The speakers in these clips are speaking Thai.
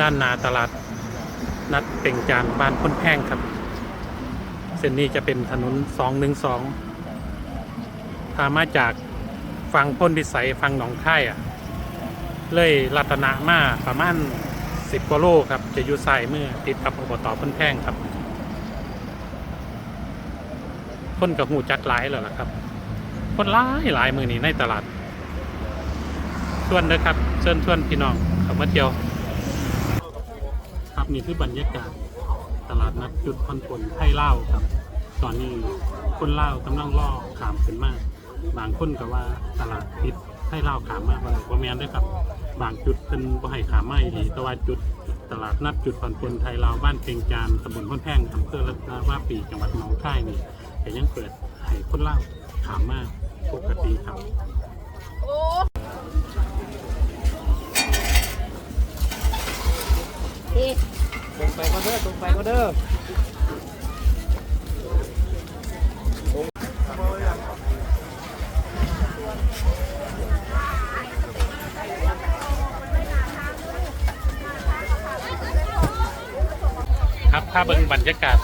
ด้านนาตลาด นัดเป่งจานบ้านพ้นแพงครับ เส้นนี้จะเป็นถนน 212ถ้ามาจากฝั่งพ้นพิสัยฝั่งหนองค่ายอะ เลยรัตนะมาประมาณ 10กว่าโลครับ จะอยู่ซ้ายมือติดกับอบตพ้นแพงครับคนกับหูจักหลายแล้วล่ะครับ คนหลายหลายมือนี้ในตลาดส่วนนะครับเชิญชวนพี่น้องเข้ามาเที่ยว ครับนี่คือบรรยากาศตลาดนัดจุดคอนผลไทยเล่าครับ ตอนนี้คนเล่ากำลังล่อขามขึ้นมาก บางคนก็ว่าตลาดปิดไทยเล่าขามมากบางคนแมนด้วยครับ บางจุดเป็นบ่ให้ขามไมาอีหลีแต่ว่าจุดตลาดนัดจุดคอนผลไทยลาบ้านเพียงจานตำบลพ้นแพงอำเภอรัตนวาปีจังหวัดหนองคายนี่แต่ยังเปิดให้คนเล่าขามมากปกติครับ ไปก็เด้อตรงไปก็เด้อครับถ้าเบิ่งบรรยากาศ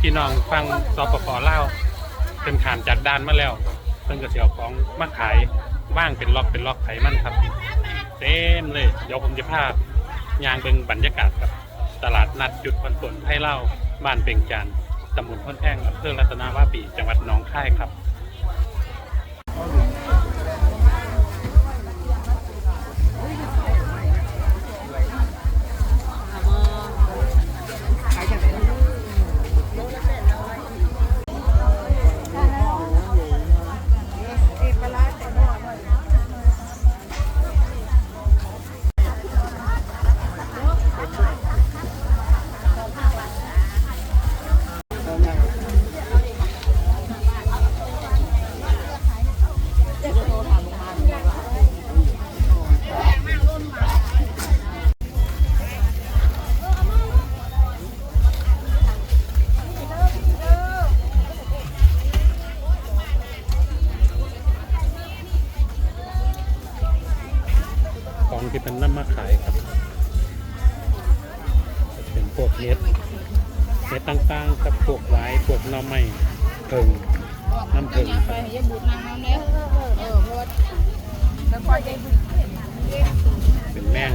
พี่น้องฟังสปปเล่าวเป็นขามจากด้านมาแล้วเพิ่งกระเสียวของมาขายว่างเป็นล็อกเป็นล็อกไขมันครับ เต็มเลย เดี๋ยวผมจะพายางเบิ่งบรรยากาศครับ ตลาดนัดจุดพันผลให้เล่าบ้านเป่งจันตำบลพ้นแพงอำเภอรัตนาวาปี จังหวัดหนองคายครับ น่อไม้เพิงน้ำเพิงยังคไปรับอย่าบูดนางน้ำเนี้ยเออเพราะว่าแล้วก็ใจบุญเป็นแม่ง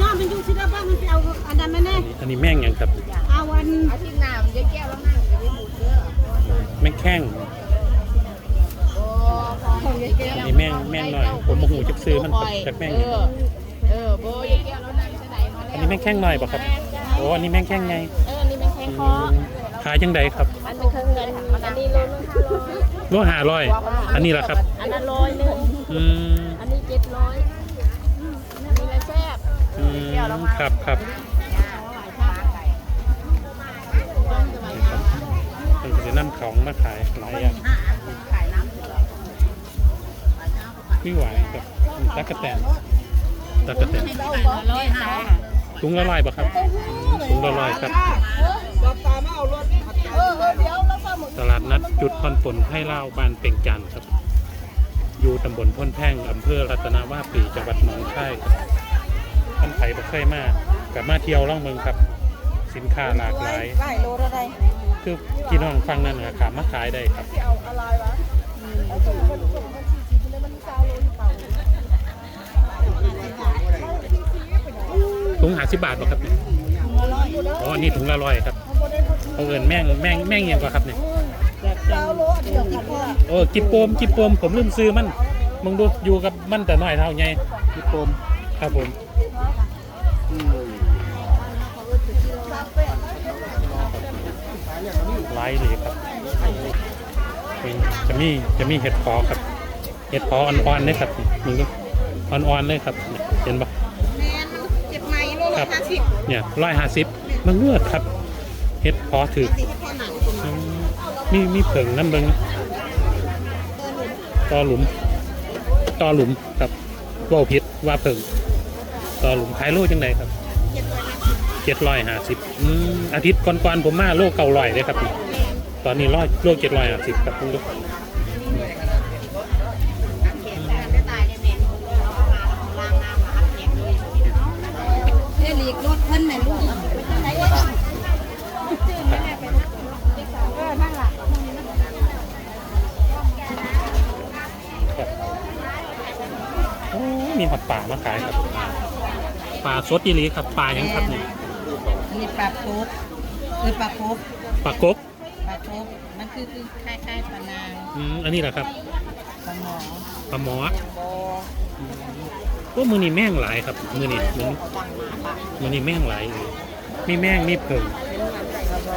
น้ามันอยู่ที่บ้านมันไปเอาอันนั้นมาแน่อันนี้อันนี้แม่งหยังครับเอาวันอาทิตย์หน้ามันจะแก้วแล้วนั่งจะได้บูดเด้อแม่งแข้งโอ้ ของยายแก้วอันนี้แม่งแม่งหน่อย ผมโมโหจักซื้อมันจากแม่งเออเออโบยายแก้วแล้วนั่งจะไหนมาแล้วอันนี้แม่งแข้งหน่อยป่ะครับโอ้อันนี้แม่งแข้งไงเอออันนี้เป็นแข้งคอขายยังไงครับอันเป็นเครื่องเงินอันนี้โลนึงห้าร้อยโลหาร้อยอันนี้ล่ะครับ อันนั้นร้อยหนึ่งอืมอันนี้เจ็ดร้อยอันนี้ละแซ่บอืมครับครับเป็นจะนำของมาขายหลายอย่าง นี่หวายครับตักกะแตนตักกะแตนร้อยจ้าถุงละร้อยป่ะครับอืมถุงละร้อยครับเออเออเดี๋ยวแล้วก็หมึกตลาดนัดจุดคอนฝนให้เล่าบ้านเป่งจันทร์ครับ อยู่ตำบลพ้นแพ่งอำเภอรัตนาวาปีจังหวัดหนองคายครับท่านไผ่บ่เคยมากกลับมาเที่ยวล่องเมืองครับ สินค้าหลากหลายไล่โลอะไรคือพี่น้องฟังนั่นนะขามาขายได้ครับ ถุงหาสิบบาทป่ะครับเนี่ยอ๋ออันนี่ถุงละร้อยครับเอาเงินแม่งแม่งแม่งยังกว่าครับเนี่ยเก้าโลเดียวกี่คนโอ้กิบโปมกิบโปมผมลืมซื้อมันมึงดูอยู่กับมันแต่น้อยเท่าไงกิบโปมครับผมไลายเลยครับนี่จะมีจะมีเห็ดพอครับเห็ดพออ่อนๆเลยครับมึงดูอ่อนๆเลยครับเนี่ยเห็นปะ เนี่ยร้อยห้าสิบมันเงือดครับเห็ดพอถือมีมีเผิงน้ำเบิงต่อหลุมต่อหลุมครับว่าผิดว่าเผิงต่อหลุมขายโลจังไดครับเจ็ดร้อยห้าสิบอาทิตย์ก่อนๆผมมาโลเก่าลอยเลยครับ ตอนนี้ร้อยโลเจ็ดร้อยห้าสิบครับคุณลูก อดป่ามาขายครับปลาสดอีหลีครับปลายังครับเนี่ยอันนี้ปลาโคกคือปลาโคกปลากบปลาโคกมันคือคือคล้ายๆปลานางอืมอันนี้แหละครับปลาหมอปลาหมอโบก็มือนี่แม่งหลายครับมือนี่มือมือนี่แม่งหลายเลยมีแม่งมีเผิง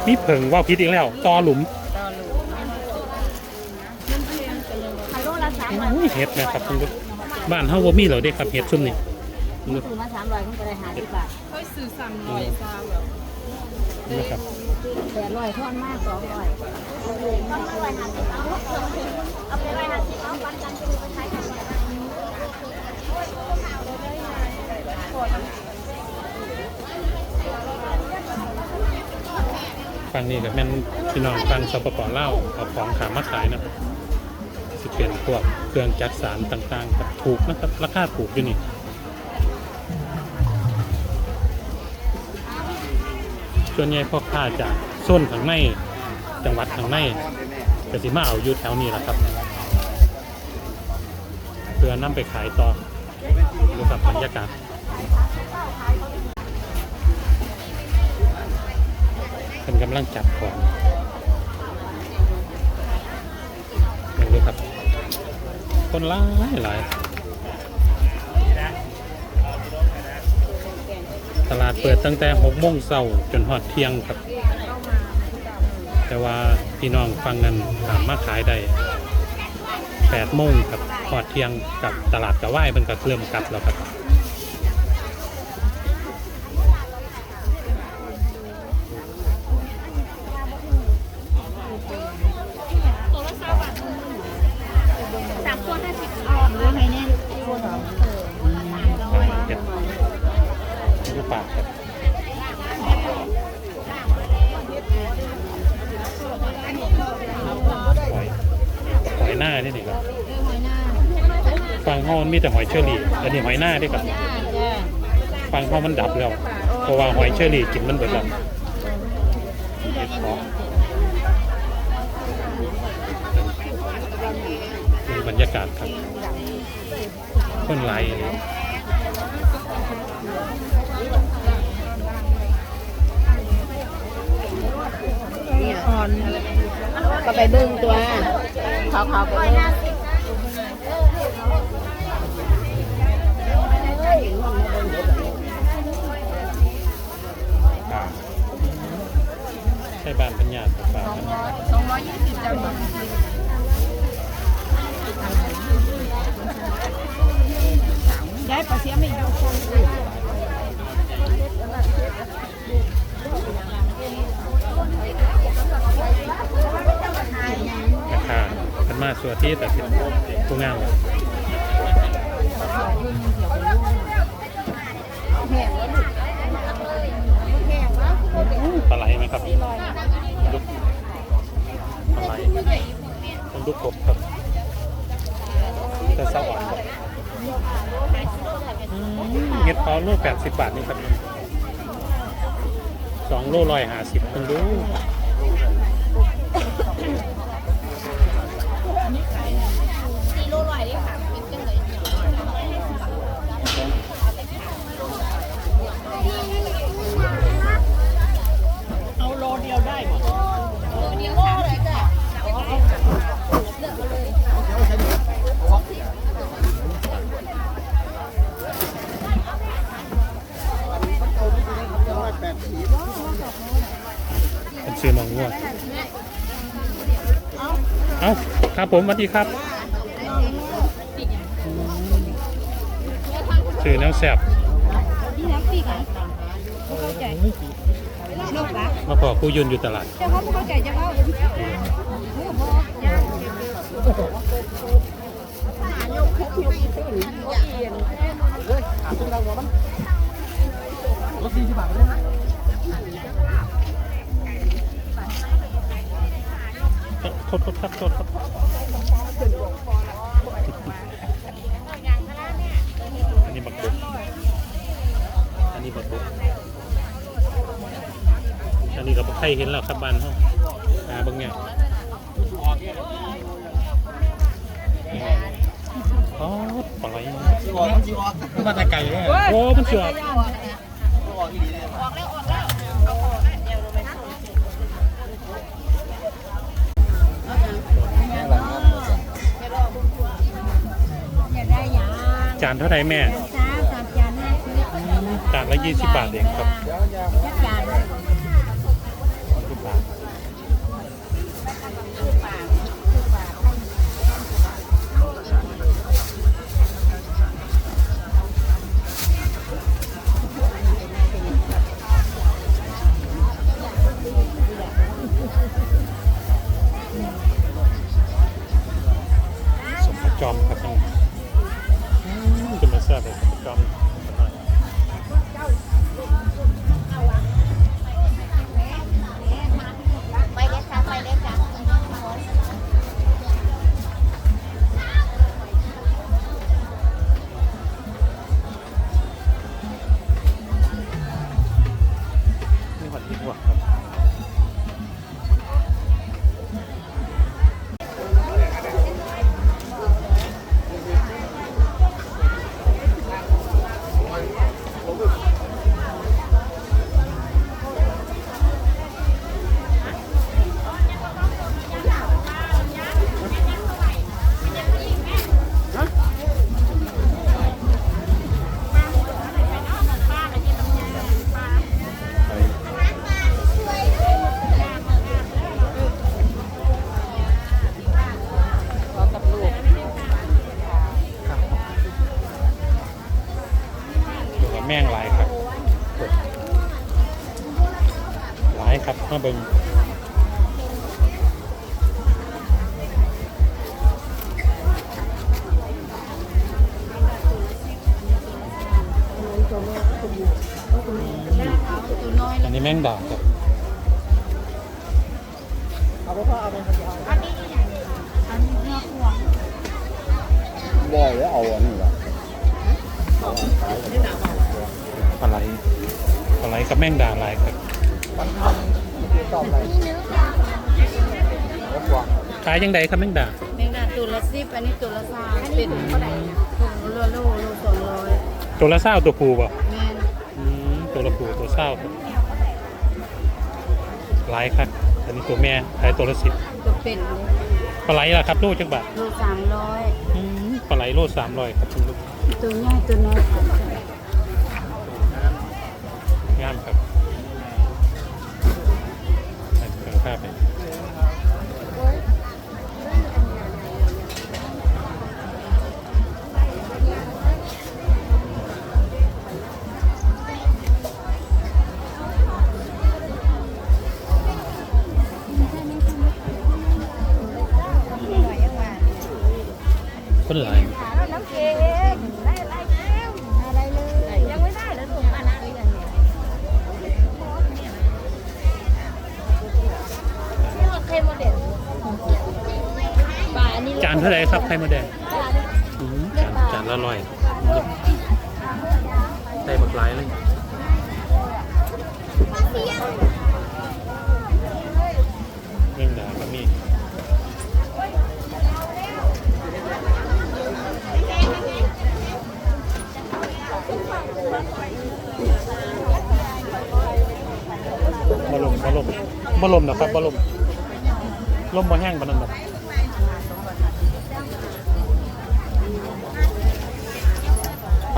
มีเผิงว่าวพิษอีกแล้วตอหลุมต่อลูกฮัลโหลละสามโอ้ยเห็ดนะครับคุณลูก บ้านเฮาบ่มีเหรอเด้ครับเห็ดซุ่มนี่คุณลูกซื้อมาสามร้อยคุณก็ได้หาสิบบาทค่อยซื้อสามร้อยซาวแบบนะครับแปดร้อยทอนมากสองร้อยต้องร้อยห้าสิบเอาเอาไปร้อยห้าสิบเอาปันกันไปดูไปใช้กันฟังนี่กับแม่นพี่น้องฟังสปปลาวเอาของขามาขายนะครับ สิเปลี่ยนพวกเครื่องจักสารต่างๆครับถูกนะครับราคาถูกอยู่นี่ส่วนใหญ่พ่อค้าจากโซนข้างในจังหวัดข้างในก็สิมาเอาอยู่แถวนี้แหละครับเพื่อนำไปขายต่อดูครับบรรยากาศเป็นกำลังจับของดูครับ คนหลายหลายตลาดเปิดตั้งแต่หกโมงเช้าจนหอดเที่ยงครับ แต่ว่าพี่น้องฟังนั้นสามารถขายได้แปดโมงครับหอดเที่ยงกับตลาดกระว่ายเป็นก็เริ่มกลับแล้วครับ ฟังห้องมันมีแต่หอยเชอรี่ อันนี้หอยหน้าด้วยครับฟังห้องมันดับแล้วเพราะว่าหอยเชอรี่กินมันเบิดแล้วบรรยากาศครับคนไหลายเลยอ่อนก็ไปเบิ่งตัวเขาเขาไป ยยี่สิบจำนวนย้ายปลาเสียไม่อยู่ราคาเป็นมาสัวที่แต่เป็นผู้งาม ลูกกบครับแต่สวรรค์ครับอืมเห็ดเผาโลแปดสิบบาทนี่ครับสองโล่ลอยหาสิบคุณดู ซื้อมองง่วเอาครับผมสวัสดีครับซื้อแนวแซ่บนี่น้ำปีกอะเข้าใจลูกปะมาพอผู้ยืนอยู่ตลาดเจ้าเขาเข้าใจเจ้าเขา โทษโทษครับโทษครับอันนี้บักบุกอันนี้บักบุกอันนี้กับใครเห็นแล้วครับบ้านเขาหาบางอย่างอ๋อปล่อยจีวรจีวรมาแต่ไก่เลยโอ้มันสวยอ จานเท่าไหร่แม่จ้าสามจานห้าสิบจานละยี่สิบบาทเองครับจัก ริง อันนี้แม่งด่างครับเอาไปพ่อเอาไปคนเดียวอันนี้อันนี้เนื้อหัวบ่อยแล้วเอาอันนี้ละปลาไหลปลาไหลกับแม่งด่างหลายครับ ชอบอะไรนี่เนื้อปลารถกวางขายยังไงครับแม่งด่างแมงดาตัวละสิบอันนี้ตัวละสามเป็นเท่าไหร่ถุงละโลโลสองร้อยตัวละเศร้าตัวผูป่ะแม่นอืมตัวละผูตัวเศร้าครับหลายครับอันนี้ตัวแม่ขายตัวละสิบตัวเป็นเลยปลาไหลล่ะครับโลจักบาทโลสามร้อยอืมปลาไหลโลสามร้อยครับคุณลูกตัวใหญ่ตัวน้อยงามครับ ใส่เครื่องผ้าไปคนหลาย นี้จานเท่าไหร่ครับไข่มดแดงอืมจานจานละร้อยใส่บักหลายเลยเรื่องดาก็มีบลมบลมบลมนะครับบลมลมบ่แห้งปานนั้นหรอ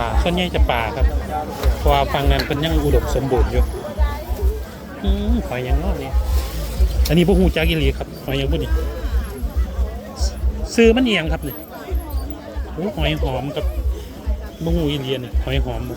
ป่าส่วนใหญ่จะป่าครับเพราะว่าฟังนั้นเป็นยังอุดมสมบูรณ์อยู่อืมหอยยังงอกนี่อันนี้พวกหูจากิลีครับหอยยังพวกนี้ซื้อมันเอียงครับเนี่ยหอยหอมกับบุ้งหูอีเลียนหอยหอมมา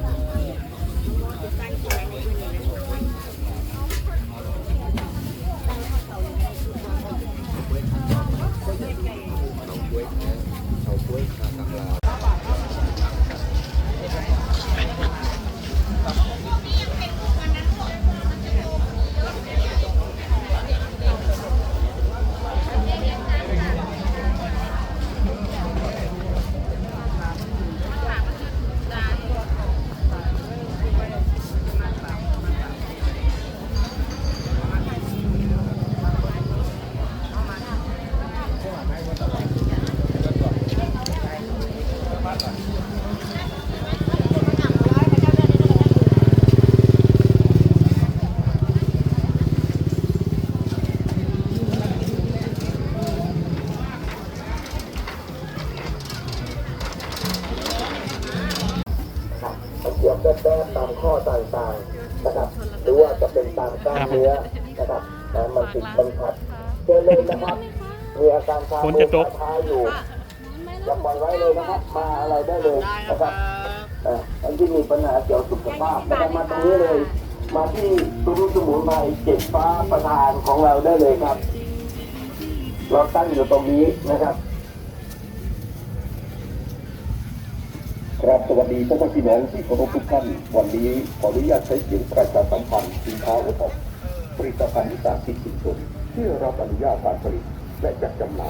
นะมันติดมันขัดเจอเลยนะครับมีอาการชาฝนมืจะตก ชาอยู่อย่าปล่อยไว้เลยนะครับมาอะไรได้เลยนะครับอะอันที่มีปัญหาเกี่ยวกับสุขภาพนะครับมาตรงนี้เลย มาที่ตุ้รุสมุนไพรเจ็ดฟ้าประธานของเราได้เลยครับ เราตั้งอยู่ตรงนี้นะครับ ครับสวัสดีท่านพี่น้องที่เคารพทุกท่าน วันนี้ขออนุญาตใช้เสียงประชาสัมพันธ์สินค้าโอท็อป ผลิตภัณฑ์วิสาหกิจชุมชนที่รับอนุญาตการผลิตและจัดจำหน่าย